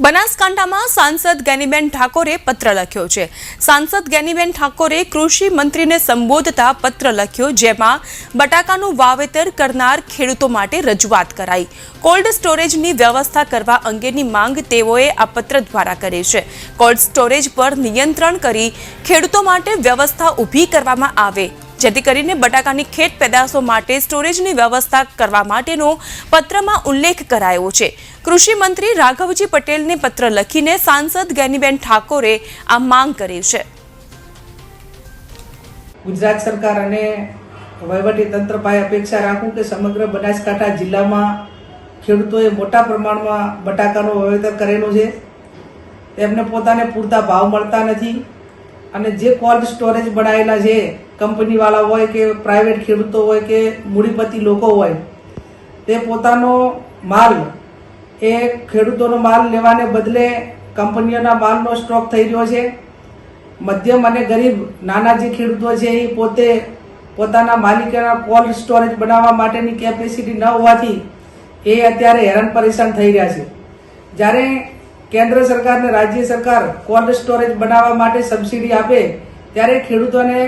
બનાસકાંઠામાં સાંસદ ગેનીબેન ઠાકોરે પત્ર લખ્યો છે. સાંસદ ગેનીબેન ઠાકોરે કૃષિ મંત્રીને સંબોધતા પત્ર લખ્યો, જેમાં બટાકાનું વાવેતર કરનાર ખેડૂતો માટે રજૂઆત કરાઈ. કોલ્ડ સ્ટોરેજની વ્યવસ્થા કરવા અંગેની માંગ તેઓએ આ પત્ર દ્વારા કરી છે. કોલ્ડ સ્ટોરેજ પર નિયંત્રણ કરી ખેડૂતો માટે વ્યવસ્થા ઊભી કરવામાં આવે, જેથી કરીને બટાકાની ખેત પેદાશો માટે સ્ટોરેજની વ્યવસ્થા કરવા માટેનો પત્રમાં ઉલ્લેખ કરાયો છે. કૃષિ મંત્રી રાઘવજી પટેલને પત્ર લખીને સાંસદ ગેનીબેન ઠાકોરે આ માંગ કરી છે. ગુજરાત સરકાર અને વહીવટી તંત્ર પાસે અપેક્ષા રાખું કે સમગ્ર બનાસકાંઠા જિલ્લામાં ખેડૂતોએ મોટા પ્રમાણમાં બટાકાનું વાવેતર કરેલું છે. તેમને પોતાને પૂરતા ભાવ મળતા નથી અને જે કોલ્ડ સ્ટોરેજ બનાવેલા છે, કંપનીવાળા હોય કે પ્રાઇવેટ ખેડૂતો હોય કે મૂડીપતિ લોકો હોય, તે પોતાનો માલ એ ખેડૂતોનો માલ લેવાને બદલે કંપનીઓના માલનો સ્ટોક થઈ રહ્યો છે. મધ્યમ અને ગરીબ નાના જે ખેડૂતો છે, એ પોતે પોતાના માલિકોના કોલ્ડ સ્ટોરેજ બનાવવા માટેની કેપેસિટી ન હોવાથી એ અત્યારે હેરાન પરેશાન થઈ રહ્યા છે. જ્યારે કેન્દ્ર સરકાર અને રાજ્ય સરકાર કોલ્ડ સ્ટોરેજ બનાવવા માટે સબસિડી આપે, ત્યારે ખેડૂતોને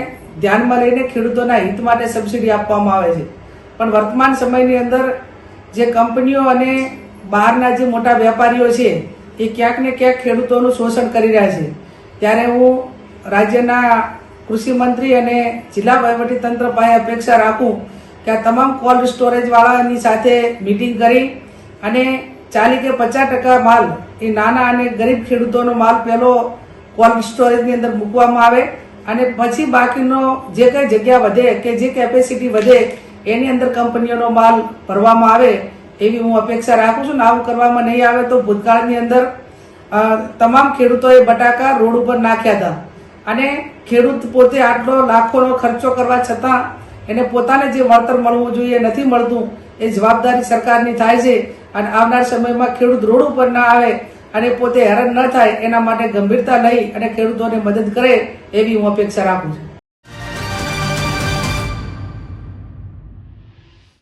ધ્યાનમાં લઈને ખેડૂતોના હિત માટે સબસિડી આપવામાં આવે છે. પણ વર્તમાન સમયની અંદર જે કંપનીઓ અને બહારના જે મોટા વેપારીઓ છે, એ ક્યાંક ને ક્યાંક ખેડૂતોનું શોષણ કરી રહ્યા છે. ત્યારે હું રાજ્યના કૃષિ મંત્રી અને જિલ્લા વહીવટીતંત્ર પાસે અપેક્ષા રાખું કે આ તમામ કોલ્ડ સ્ટોરેજવાળાની સાથે મિટિંગ કરી અને ચાલી કે પચાસ ટકા માલ, એ નાના અને ગરીબ ખેડૂતોનો માલ પહેલો કોલ્ડ સ્ટોરેજની અંદર મૂકવામાં આવે અને પછી બાકીનો જે કંઈ જગ્યા વધે કે જે કેપેસિટી વધે, એની અંદર કંપનીઓનો માલ ભરવામાં આવે એવી હું અપેક્ષા રાખું છું. ને આવું કરવામાં નહીં આવે તો ભૂતકાળની અંદર તમામ ખેડૂતોએ બટાકા રોડ ઉપર નાખ્યા હતા. અને ખેડૂત પોતે આટલો લાખોનો ખર્ચો કરવા છતાં એને પોતાને જે વળતર મળવું જોઈએ, નથી મળતું, એ જવાબદારી સરકારની થાય છે. અને આવનાર સમયમાં ખેડૂત રોડ ઉપર ના આવે અને પોતે હેરાન ન થાય, એના માટે ગંભીરતા લઈ અને ખેડૂતોને મદદ કરે, એવી હું અપેક્ષા રાખું છું.